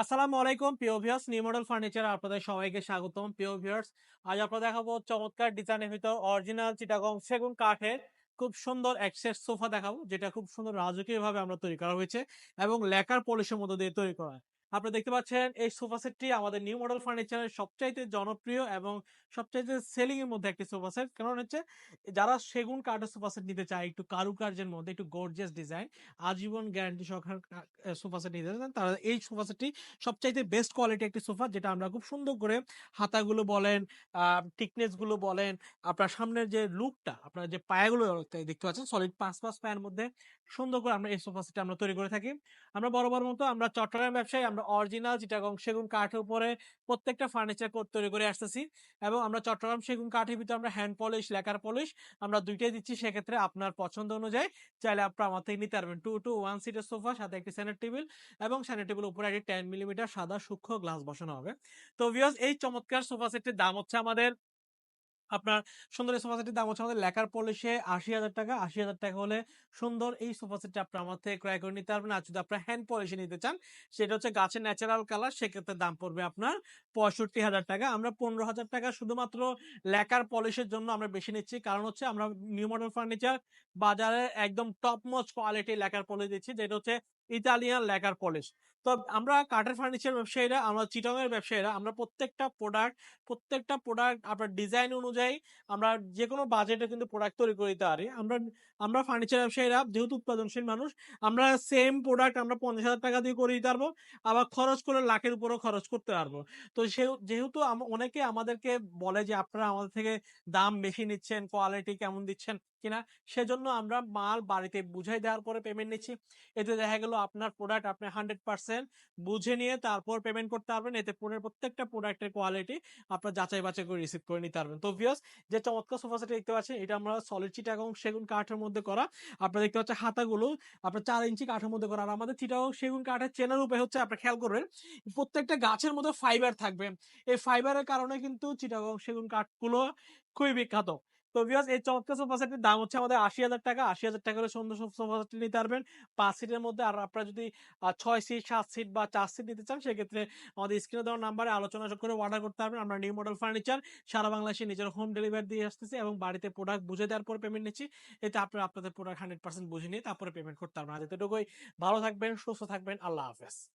আসসালামু আলাইকুম, প্রিয় ভিউয়ার্স নিউ মডেল ফার্নিচার আপনাদের সবাইকে স্বাগতম, প্রিয় ভিউয়ার্স আজ আপনাদের দেখাবো চমৎকার ডিজাইনের ভিতর অরিজিনাল চিটাগং সেগুন কাঠের খুব সুন্দর এক্সেস সোফা দেখাবো, যেটা খুব সুন্দর রাজকীয়ভাবে আমরা তৈরি করা হয়েছে এবং লেকার পলিশের মধ্যে দিয়ে তৈরি করা। আপনারা দেখতে পাচ্ছেন, এই সোফা সেটটি আমাদের নিউ মডেল ফার্নিচারের সবচাইতে জনপ্রিয় এবং সবচাইতে সেলিং এর মধ্যে একটি সোফা সেট। কারণ হচ্ছে, যারা সেগুন কাঠের সোফা সেট নিতে চায়, একটু কারুকার্যের মধ্যে, একটু গর্জিয়াস ডিজাইন আজীবন গ্যারান্টি সহকারে সোফা সেট নিতে চান, তারা এই সোফা সেটটি সবচাইতে বেস্ট কোয়ালিটি একটি সোফা, যেটা আমরা খুব সুন্দর করে হাতাগুলো বলেন টিকনেসগুলো বলেন, আপনার সামনের যে লুকটা আপনার যে পায়াগুলো দেখতে পাচ্ছেন সলিড পাঁচ পাঁচ পায়ের মধ্যে সুন্দর করে আমরা এই সোফা সেট আমরা তৈরি করে থাকি। আমরা বরাবর মতো আমরা চট্টগ্রাম ব্যবসায়ী, আমরা অরিজিনাল চিটাগং সেগুন কাঠের উপরে প্রত্যেকটা ফার্নিচার তৈরি করে আসতেছি এবং আমরা চট্টগ্রাম সেগুন কাঠের ভিতরে আমরা হ্যান্ড পলিশ লেকার পলিশ আমরা দুইটাই দিচ্ছি সেক্ষেত্রে আপনার পছন্দ অনুযায়ী। চাইলে আপনার আমার থেকে নিতে পারবেন টু টু ওয়ান সিটের সোফা সাথে একটি স্যানের টেবিল এবং স্যানের টেবিল উপরে একটি টেন মিলিমিটার সাদা সূক্ষ্ম গ্লাস বসানো হবে। তো ভিওস এই চমৎকার সোফা সেটের দাম হচ্ছে আমাদের আপনার সুন্দর এই সোফা সেটের দাম হচ্ছে আমাদের লেখার পলিশে আশি হাজার টাকা, আশি হাজার টাকা হলে সুন্দর এই সোফা সেটটা আপনি আমার থেকে ক্রয় করে নিতে পারবেন। আর যদি আপনার হ্যান্ড পলিশে নিতে চান, সেটা হচ্ছে গাছের ন্যাচারাল কালার সেক্ষেত্রে দাম পড়বে আপনার পঁয়ষট্টি হাজার টাকা। আমরা পনেরো হাজার টাকা শুধুমাত্র লেকার পলিশের জন্য আমরা বেশি নিচ্ছি। কারণ হচ্ছে আমরা নিউ মডেল ফার্নিচার বাজারে একদম top most quality lacquer polish দিচ্ছি, যেটা হচ্ছে ইতালিয়ান লেকার পলিশ। তো আমরা কাঠের ফার্নিচার ব্যবসায়ীরা, আমরা চিটংয়ের ব্যবসায়ীরা, আমরা প্রত্যেকটা প্রোডাক্ট প্রত্যেকটা প্রোডাক্ট আপনার ডিজাইন অনুযায়ী আমরা যে কোনো বাজেটে কিন্তু প্রোডাক্ট তৈরি করে দিতে পারি। আমরা আমরা ফার্নিচার ব্যবসায়ীরা যেহেতু উৎপাদনশীল মানুষ, আমরা সেম প্রোডাক্ট আমরা পঞ্চাশ হাজার টাকা দিয়ে করে দিতে পারব, আবার খরচ করে লাখের উপরেও খরচ করতে পারব। তো সে যেহেতু অনেকে আমাদেরকে বলে যে, আপনারা আমাদের থেকে দাম বেশি নিচ্ছেন কোয়ালিটি কেমন দিচ্ছেন? কিনা, সেজন্য আমরা মাল বাড়িতে বুঝাই দেওয়ার পরে পেমেন্ট নিচ্ছি। এতে দেখা গেল আপনার প্রোডাক্ট আপনি হান্ড্রেড পার্সেন্ট বুঝে নিয়ে তারপর পেমেন্ট করতে পারবেন। এতে পরের প্রত্যেকটা প্রোডাক্টের কোয়ালিটি আপনার যাচাই বাছাই করে রিসিভ করে নিতে পারবেন। তো ভিওস যে চমৎকার সোফা সেট দেখতে পাচ্ছেন, এটা আমরা সলিড এবং সেগুন কাঠের মধ্যে করা। আপনারা দেখতে পাচ্ছেন হাতাগুলো আপনার চার ইঞ্চি কাঠের মধ্যে করা। আর আমাদের চিটাগং সেগুন কাঠের চেনার উপরে হচ্ছে, আপনার খেয়াল করবেন, প্রত্যেকটা গাছের মধ্যে ফাইবার থাকবে। এই ফাইবারের কারণে কিন্তু চিটাগং সেগুন কাঠগুলো খুবই বিখ্যাত। তো ভিউয়ার্স এই চমৎকার সোফা সেটের দাম হচ্ছে আমাদের আশি হাজার টাকা। আশি হাজার টাকা সুন্দর সোফা সেট নিতে পারবেন। পাঁচ সিটের মধ্যে আর আপনারা যদি ছয় সিট সাত সিট বা চার সিট নিতে চান, সেক্ষেত্রে আমাদের স্ক্রিনে দেওয়ার নাম্বারে আলোচনা করে অর্ডার করতে পারবেন। আমরা নিউ মডেল ফার্নিচার সারা বাংলাদেশে নিজের হোম ডেলিভারি দিয়ে আসতেছি এবং বাড়িতে প্রোডাক্ট বুঝে দেওয়ার পর পেমেন্ট নিচ্ছি। এতে আপনারা আপনাদের প্রোডাক্ট হান্ড্রেড পার্সেন্ট বুঝে নিয়ে তারপরে পেমেন্ট করতে পারবেন। আর যেটুকুই ভালো থাকবেন, সুস্থ থাকবেন। আল্লাহ হাফেজ।